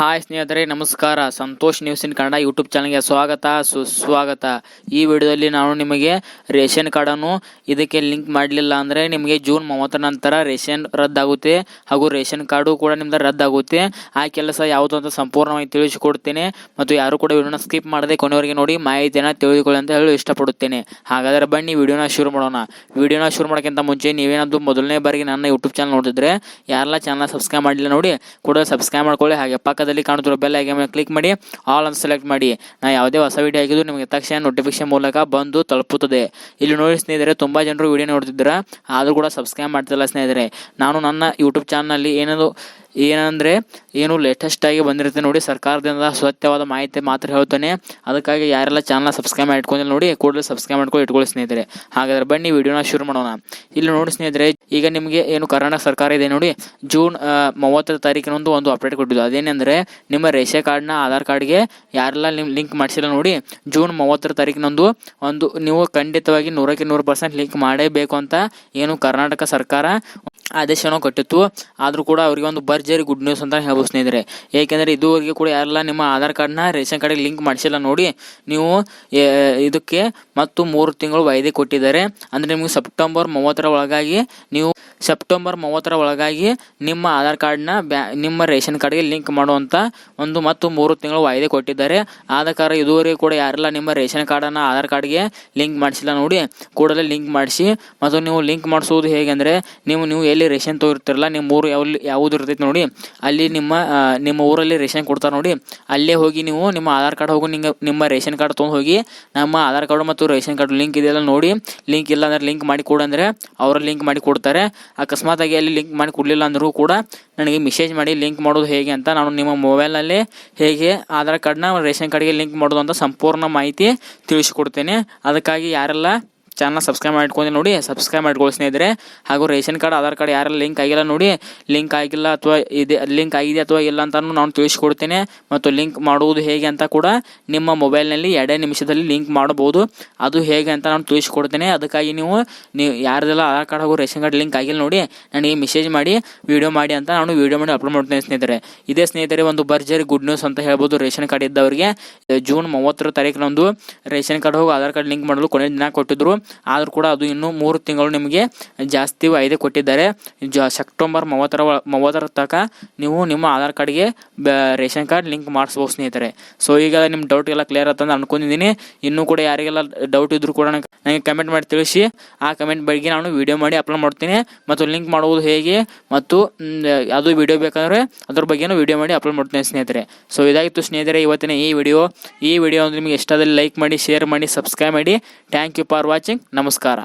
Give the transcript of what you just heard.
Hi ಸ್ನೇಹಿತರೆ, ನಮಸ್ಕಾರ. Santosh news in Kannada YouTube ಚಾನಲ್ಗೆ ಸ್ವಾಗತ, ಸುಸ್ವಾಗತ. ಈ ವಿಡಿಯೋದಲ್ಲಿ ನಾನು ನಿಮಗೆ ರೇಷನ್ ಕಾರ್ಡನ್ನು ಇದಕ್ಕೆ ಲಿಂಕ್ ಮಾಡಲಿಲ್ಲ ಅಂದರೆ ನಿಮಗೆ ಜೂನ್ ಮೂವತ್ತರ ನಂತರ ರೇಷನ್ ರದ್ದಾಗುತ್ತೆ ಹಾಗೂ ರೇಷನ್ ಕಾರ್ಡು ಕೂಡ ನಿಮ್ದು ರದ್ದಾಗುತ್ತೆ. ಆ ಕೆಲಸ ಯಾವುದು ಅಂತ ಸಂಪೂರ್ಣವಾಗಿ ತಿಳಿಸಿಕೊಡ್ತೇನೆ ಮತ್ತು ಯಾರು ಕೂಡ ವಿಡಿಯೋನ ಸ್ಕಿಪ್ ಮಾಡದೆ ಕೊನೆವರೆಗೆ ನೋಡಿ ಮಾಹಿತಿಯನ್ನು ತಿಳಿದುಕೊಳ್ಳಿ ಅಂತ ಹೇಳಿ ಇಷ್ಟಪಡುತ್ತೇನೆ. ಹಾಗಾದರೆ ಬನ್ನಿ ವಿಡಿಯೋನ ಶುರು ಮಾಡೋಣ. ವಿಡಿಯೋನ ಶುರು ಮಾಡೋಕ್ಕಿಂತ ಮುಂಚೆ ನೀವೇನಾದ್ರು ಮೊದಲನೇ ಬಾರಿಗೆ ನನ್ನ ಯೂಟ್ಯೂಬ್ ಚಾನಲ್ ನೋಡಿದ್ರೆ ಯಾರೆಲ್ಲ ಚಾನಲ್ ಸಬ್ಸ್ಕ್ರೈಬ್ ಮಾಡಲಿಲ್ಲ ನೋಡಿ ಕೂಡ ಸಬ್ಸ್ಕ್ರೈಬ್ ಮಾಡ್ಕೊಳ್ಳಿ. ಹಾಗೆ ಪಕ್ಕದಲ್ಲಿ ಕಾಣುತ್ತಿರುವ ಬೆಲ್ ಐಕನ್ ಮೇಲೆ ಕ್ಲಿಕ್ ಮಾಡಿ ಆಲ್ ಅಂತ ಸೆಲೆಕ್ಟ್ ಮಾಡಿ. ನಾ ಯಾವುದೇ ಹೊಸ ವಿಡಿಯೋ ಆಗಿದ್ದು ನಿಮಗೆ ತಕ್ಷಣ ನೋಟಿಫಿಕೇಶನ್ ಮೂಲಕ ಬಂದು ತಲುಪುತ್ತದೆ. ಇಲ್ಲಿ ನೋಡಿ ಸ್ನೇಹಿತರೆ, ತುಂಬ ಜನರು ವಿಡಿಯೋ ನೋಡ್ತಿದ್ದೀರಾ ಆದರೂ ಕೂಡ ಸಬ್ಸ್ಕ್ರೈಬ್ ಮಾಡ್ತಿಲ್ಲ ಸ್ನೇಹಿತರೆ. ನಾನು ನನ್ನ ಯೂಟ್ಯೂಬ್ ಚಾನಲ್ನಲ್ಲಿ ಏನೇನು ಏನಂದರೆ, ಏನು ಲೇಟೆಸ್ಟ್ ಆಗಿ ಬಂದಿರುತ್ತೆ ನೋಡಿ, ಸರ್ಕಾರದಿಂದ ಸತ್ಯವಾದ ಮಾಹಿತಿ ಮಾತ್ರ ಹೇಳ್ತಾನೆ. ಅದಕ್ಕಾಗಿ ಯಾರೆಲ್ಲ ಚಾನಲ್ ಸಬ್ಸ್ಕ್ರೈಬ್ ಮಾಡಿ ಇಟ್ಕೊಂಡಿಲ್ಲ ನೋಡಿ, ಕೂಡಲೇ ಸಬ್ಸ್ಕ್ರೈಬ್ ಮಾಡ್ಕೊಂಡು ಇಟ್ಕೊಳ್ಳಿ ಸ್ನೇಹಿತರೆ. ಹಾಗಾದ್ರೆ ಬನ್ನಿ ವಿಡಿಯೋನ ಶುರು ಮಾಡೋಣ. ಇಲ್ಲಿ ನೋಡಿ ಸ್ನೇಹಿತರೆ ಈಗ ನಿಮಗೆ ಏನು ಕರ್ನಾಟಕ ಸರ್ಕಾರ ಇದೆ ನೋಡಿ ಜೂನ್ ಮೂವತ್ತರ ತಾರೀಕಿನೊಂದು ಒಂದು ಅಪ್ಡೇಟ್ ಕೊಟ್ಟಿದ್ದು. ಅದೇನೆಂದರೆ, ನಿಮ್ಮ ರೇಷನ್ ಕಾರ್ಡ್ನ ಆಧಾರ್ ಕಾರ್ಡ್ಗೆ ಯಾರೆಲ್ಲ ನಿಮ್ಮ ಲಿಂಕ್ ಮಾಡಿಸಿಲ್ಲ ನೋಡಿ ಜೂನ್ ಮೂವತ್ತರ ತಾರೀಕಿನೊಂದು ಒಂದು ನೀವು ಖಂಡಿತವಾಗಿ ನೂರಕ್ಕೆ ನೂರು ಪರ್ಸೆಂಟ್ ಲಿಂಕ್ ಮಾಡೇಬೇಕು ಅಂತ ಏನು ಕರ್ನಾಟಕ ಸರ್ಕಾರ ಆದೇಶವನ್ನು ಕೊಟ್ಟಿತ್ತು. ಆದರೂ ಕೂಡ ಅವರಿಗೆ ಒಂದು ಭರ್ಜರಿ ಗುಡ್ ನ್ಯೂಸ್ ಅಂತ ಹೇಳ್ಬೋದು ಸ್ನೇಹಿತರೆ. ಏಕೆಂದರೆ ಇದುವರೆಗೆ ಕೂಡ ಯಾರೆಲ್ಲ ನಿಮ್ಮ ಆಧಾರ್ ಕಾರ್ಡ್ನ, ರೇಷನ್ ಕಾರ್ಡಿಗೆ ಲಿಂಕ್ ಮಾಡಿಸಿಲ್ಲ ನೋಡಿ, ನೀವು ಇದಕ್ಕೆ ಮತ್ತು ಮೂರು ತಿಂಗಳು ವಾಯ್ದೆ ಕೊಟ್ಟಿದ್ದಾರೆ. ಅಂದರೆ ನಿಮಗೆ ಸೆಪ್ಟೆಂಬರ್ ಮೂವತ್ತರ ಒಳಗಾಗಿ ನೀವು ಸೆಪ್ಟೆಂಬರ್ ಮೂವತ್ತರ ಒಳಗಾಗಿ ನಿಮ್ಮ ಆಧಾರ್ ಕಾರ್ಡ್ನ ಬ್ಯಾ, ನಿಮ್ಮ ರೇಷನ್ ಕಾರ್ಡ್ಗೆ ಲಿಂಕ್ ಮಾಡುವಂಥ ಒಂದು ಮತ್ತು ಮೂರು ತಿಂಗಳು ವಾಯ್ದೆ ಕೊಟ್ಟಿದ್ದಾರೆ. ಆದ ಕಾರಣ ಇದುವರೆಗೂ ಕೂಡ ಯಾರೆಲ್ಲ ನಿಮ್ಮ ರೇಷನ್ ಕಾರ್ಡನ್ನು ಆಧಾರ್ ಕಾರ್ಡ್ಗೆ ಲಿಂಕ್ ಮಾಡಿಸಿಲ್ಲ ನೋಡಿ, ಕೂಡಲೇ ಲಿಂಕ್ ಮಾಡಿಸಿ. ಮತ್ತು ನೀವು ಲಿಂಕ್ ಮಾಡಿಸೋದು ಹೇಗೆ ಅಂದರೆ, ನೀವು ನೀವು ಎಲ್ಲಿ ರೇಷನ್ ತೋರಿರ್ತಿರಲ್ಲ, ನಿಮ್ಮ ಊರು ಯಾವ ಯಾವುದು ಇರ್ತೈತೆ ನೋಡಿ, ಅಲ್ಲಿ ನಿಮ್ಮ ನಿಮ್ಮ ಊರಲ್ಲಿ ರೇಷನ್ ಕೊಡ್ತಾರೆ ನೋಡಿ. ಅಲ್ಲೇ ಹೋಗಿ ನೀವು ನಿಮ್ಮ ಆಧಾರ್ ಕಾರ್ಡ್ ಹೋಗಿ ನಿಂಗೆ, ನಿಮ್ಮ ರೇಷನ್ ಕಾರ್ಡ್ ತೊಗೊಂಡು ಹೋಗಿ, ನಮ್ಮ ಆಧಾರ್ ಕಾರ್ಡು ಮತ್ತು ರೇಷನ್ ಕಾರ್ಡ್ ಲಿಂಕ್ ಇದೆಯಲ್ಲ ನೋಡಿ. ಲಿಂಕ್ ಇಲ್ಲ ಅಂದರೆ ಲಿಂಕ್ ಮಾಡಿ ಕೊಡು ಅಂದರೆ, ಅವರ ಲಿಂಕ್ ಮಾಡಿ ಕೊಡ್ತಾರೆ. ಅಕಸ್ಮಾತ್ ಆಗಿ ಅಲ್ಲಿ ಲಿಂಕ್ ಮಾಡಿ ಕೊಡಲಿಲ್ಲ ಅಂದರೂ ಕೂಡ ನನಗೆ ಮೆಸೇಜ್ ಮಾಡಿ ಲಿಂಕ್ ಮಾಡೋದು ಹೇಗೆ ಅಂತ ನಾನು ನಿಮ್ಮ ಮೊಬೈಲ್ನಲ್ಲಿ ಹೇಗೆ ಆಧಾರ್ ಕಾರ್ಡ್ನ ರೇಷನ್ ಕಾರ್ಡ್ಗೆ ಲಿಂಕ್ ಮಾಡೋದು ಅಂತ ಸಂಪೂರ್ಣ ಮಾಹಿತಿ ತಿಳಿಸಿಕೊಡ್ತೇನೆ. ಅದಕ್ಕಾಗಿ ಯಾರೆಲ್ಲ ಚಾನಲ್ ಸಬ್ಸ್ಕ್ರೈಬ್ ಮಾಡ್ಕೊಂಡು ನೋಡಿ ಸಬ್ಸ್ಕ್ರೈಬ್ ಮಾಡ್ಕೊಳ್ಳಿ ಸ್ನೇಹಿತರೆ. ಹಾಗೂ ರೇಷನ್ ಕಾರ್ಡ್, ಆಧಾರ್ ಕಾರ್ಡ್ ಯಾರೆಲ್ಲ ಲಿಂಕ್ ಆಗಿಲ್ಲ ನೋಡಿ ಲಿಂಕ್ ಆಗಿಲ್ಲ ಅಥವಾ ಇದೆ ಲಿಂಕ್ ಆಗಿದೆ ಅಥವಾ ಇಲ್ಲ ಅಂತ ನಾನು ತಿಳಿಸ್ಕೊಡ್ತೇನೆ. ಮತ್ತು ಲಿಂಕ್ ಮಾಡುವುದು ಹೇಗೆ ಅಂತ ಕೂಡ ನಿಮ್ಮ ಮೊಬೈಲ್ನಲ್ಲಿ ಎರಡೇ ನಿಮಿಷದಲ್ಲಿ ಲಿಂಕ್ ಮಾಡಬಹುದು. ಅದು ಹೇಗೆ ಅಂತ ನಾನು ತಿಳಿಸ್ಕೊಡ್ತೇನೆ. ಅದಕ್ಕಾಗಿ ನೀವು ನೀವು ಯಾರದೆಲ್ಲ ಆಧಾರ್ ಕಾರ್ಡ್ ಹಾಗೂ ರೇಷನ್ ಕಾರ್ಡ್ ಲಿಂಕ್ ಆಗಿಲ್ಲ ನೋಡಿ, ನನಗೆ ಮೆಸೇಜ್ ಮಾಡಿ ವಿಡಿಯೋ ಮಾಡಿ ಅಂತ ನಾನು ವಿಡಿಯೋ ಮಾಡಿ ಅಪ್ಲೋಡ್ ಮಾಡ್ತೇನೆ ಸ್ನೇಹಿತರೆ. ಇದೇ ಸ್ನೇಹಿತರೆ, ಒಂದು ಭರ್ಜರಿ ಗುಡ್ ನ್ಯೂಸ್ ಅಂತ ಹೇಳ್ಬೋದು ರೇಷನ್ ಕಾರ್ಡ್ ಇದ್ದವರಿಗೆ. ಜೂನ್ ಮೂವತ್ತರ ತಾರೀಕಿನೊಂದು ರೇಷನ್ ಕಾರ್ಡ್ ಹೋಗಿ ಆಧಾರ್ ಕಾರ್ಡ್ ಲಿಂಕ್ ಮಾಡಲು ಕೊನೆ ದಿನ ಕೊಟ್ಟಿದ್ರು. ಆದರೂ ಕೂಡ ಅದು ಇನ್ನೂ ಮೂರು ತಿಂಗಳು ನಿಮಗೆ ಜಾಸ್ತಿ ವಾಯ್ದೆ ಕೊಟ್ಟಿದ್ದಾರೆ. ಜ ಸೆಪ್ಟೆಂಬರ್ ಮೂವತ್ತರ ಮೂವತ್ತರ ತನಕ ನೀವು ನಿಮ್ಮ ಆಧಾರ್ ಕಾರ್ಡ್ಗೆ ರೇಷನ್ ಕಾರ್ಡ್ ಲಿಂಕ್ ಮಾಡಿಸ್ಬೋದು ಸ್ನೇಹಿತರೆ. ಸೊ ಈಗ ನಿಮ್ಮ ಡೌಟ್ ಎಲ್ಲ ಕ್ಲಿಯರ್ ಅಂತ ಅನ್ಕೊಂಡಿದ್ದೀನಿ. ಇನ್ನೂ ಕೂಡ ಯಾರಿಗೆಲ್ಲ ಡೌಟ್ ಇದ್ರೂ ಕೂಡ ನನಗೆ ಕಮೆಂಟ್ ಮಾಡಿ ತಿಳಿಸಿ. ಆ ಕಮೆಂಟ್ ಬಗ್ಗೆ ನಾನು ವಿಡಿಯೋ ಮಾಡಿ ಅಪ್ಲೋಡ್ ಮಾಡ್ತೀನಿ. ಮತ್ತು ಲಿಂಕ್ ಮಾಡುವುದು ಹೇಗೆ ಮತ್ತು ಅದು ವಿಡಿಯೋ ಬೇಕಾದರೆ ಅದ್ರ ಬಗ್ಗೆನೂ ವಿಡಿಯೋ ಮಾಡಿ ಅಪ್ಲೋಡ್ ಮಾಡ್ತೀನಿ ಸ್ನೇಹಿತರೆ. ಸೊ ಇದಾಗಿತ್ತು ಸ್ನೇಹಿತರೆ ಇವತ್ತಿನ ಈ ವಿಡಿಯೋ ಈ ವಿಡಿಯೋ ನಿಮಗೆ ಇಷ್ಟದಲ್ಲಿ ಲೈಕ್ ಮಾಡಿ ಶೇರ್ ಮಾಡಿ ಸಬ್ಸ್ಕ್ರೈಬ್ ಮಾಡಿ. ಥ್ಯಾಂಕ್ ಯು ಫಾರ್ ನಮಸ್ಕಾರ.